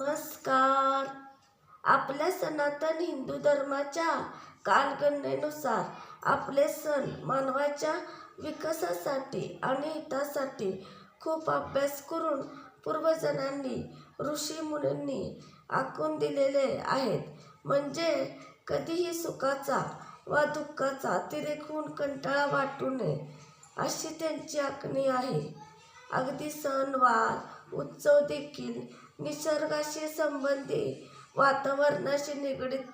नमस्कार. आपल्या सनातन हिंदू धर्माच्या कालगणनेनुसार आपले सण मानवाच्या विकासासाठी आणि हितासाठी खूप अभ्यास करून पूर्वजणांनी ऋषी मुनींनी आखून दिलेले आहेत. म्हणजे कधीही सुखाचा वा दुःखाचा अतिरेक होऊन कंटाळा वाटू नये अशी त्यांची आखणी आहे. अगदी सणवार उत्सव देखील निसर्गाशी संबंधित वातावरणाशी निगडीत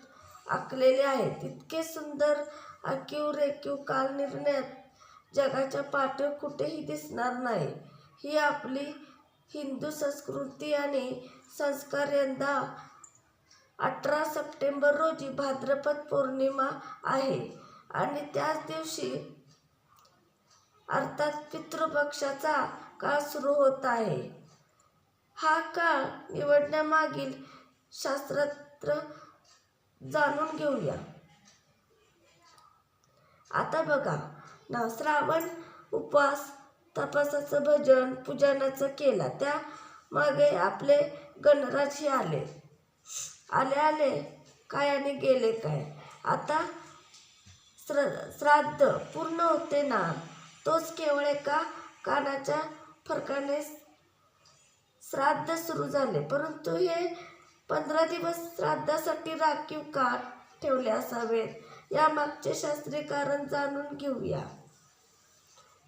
आखलेले आहेत. इतके सुंदर आखीव रेखीव काल निर्णयात जगाच्या पाठीवर कुठेही दिसणार नाही. ही आपली हिंदू संस्कृती आणि संस्कार यंदा अठरा सप्टेंबर रोजी भाद्रपद पौर्णिमा आहे आणि त्याच दिवशी अर्थात पितृपक्षाचा काळ सुरू होत आहे. हा काळ निवडण्यामागील शास्त्रात्र जाणून घेऊया. आता बघा ना श्रावण उपवास तपासाचं भजन पूजनाचं केला. त्या मागे आपले गणराज हे आले. आले आले काय आणि गेले काय? आता श्र श्राद्ध पूर्ण होते ना? तोच केवळ एका कानाच्या फरकाने श्राद्ध सुरू झाले. परंतु हे पंधरा दिवस श्राद्धासाठी राखीव का ठेवले असावेत. यामागचे शास्त्रीय कारण जाणून घेऊया.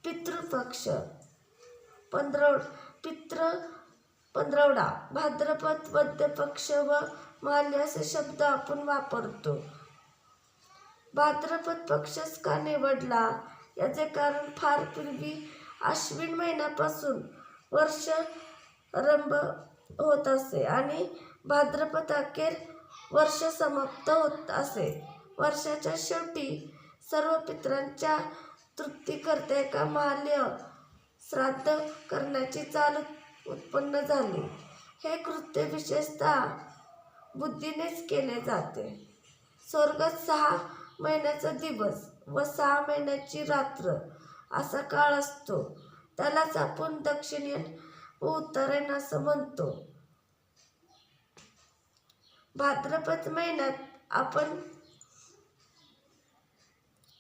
पितृपक्ष. पंधरव पितृ पंधरवडा. भाद्रपद वद्य पक्ष व माल्य असे शब्द आपण वापरतो. भाद्रपद पक्षच का निवडला? याचे कारण फार पूर्वी आश्विन महिन्यापासून वर्ष रंभ होत असे आणि भाद्रपद अखेर वर्ष समाप्त होत असे. वर्षाच्या शेवटी सर्व पितरांच्या तृप्तीकरता एका माल्य श्राद्ध करण्याची चाल उत्पन्न झाली. हे कृत्य विशेषतः बुद्धीनेच केले जाते. स्वर्गात सहा महिन्याचा दिवस व सहा महिन्याची रात्र असा काळ असतो. त्यालाच आपण दक्षिणेन हो, व उत्तरेन असं म्हणतो. भाद्रपद महिन्यात आपण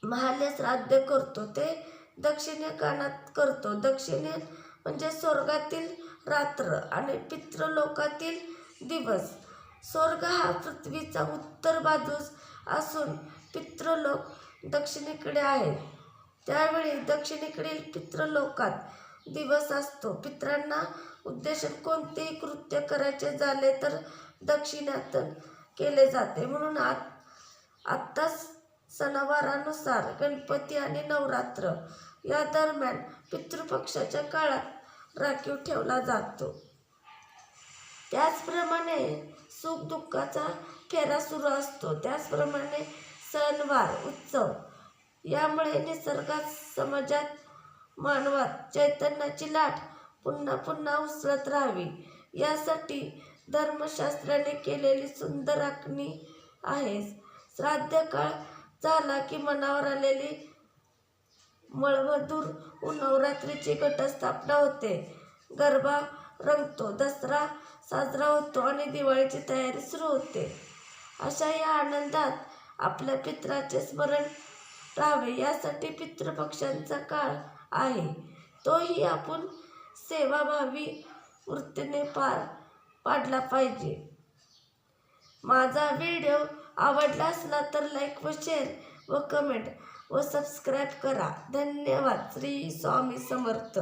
महाले श्राद्ध करतो ते दक्षिणे कानात करतो. दक्षिणे म्हणजे स्वर्गातील रात्र आणि पितृलोकातील दिवस. स्वर्ग हा पृथ्वीचा उत्तर बाजूस असून पितृलोक दक्षिणेकडे आहेत त्यावेळी दक्षिणेकडील पितृलोकात दिवस असतो. पितरांना उद्देशून कोणतेही कृत्य करायचे झाले तर दक्षिणातून केले जाते. म्हणून आत आत्ताच सणावारानुसार गणपती आणि नवरात्र या दरम्यान पितृपक्षाच्या काळात राखीव ठेवला जातो. त्याचप्रमाणे सुख दुःखाचा फेरा सुरू असतो. त्याचप्रमाणे सणवार उत्सव यामुळे निसर्गात समाजात मानवात चैतन्याची लाट पुन्हा पुन्हा उसळत राहावी. यासाठी धर्मशास्त्राने केलेली सुंदर आखणी आहे श्राद्ध काळ झाला की मनावर आलेली मळमधूर नवरात्रीची घटस्थापना होते. गरबा रंगतो दसरा साजरा होतो आणि दिवाळीची तयारी सुरू होते. अशा या आनंदात आपल्या पित्राचे स्मरण राहावे. यासाठी पितृपक्षांचा काळ आहे. तोही आपण सेवाभावी वृत्तीने पार पाडला पाहिजे. माझा व्हिडिओ आवडला असला तर लाईक व शेअर व कमेंट व सबस्क्राईब करा. धन्यवाद. श्री स्वामी समर्थ.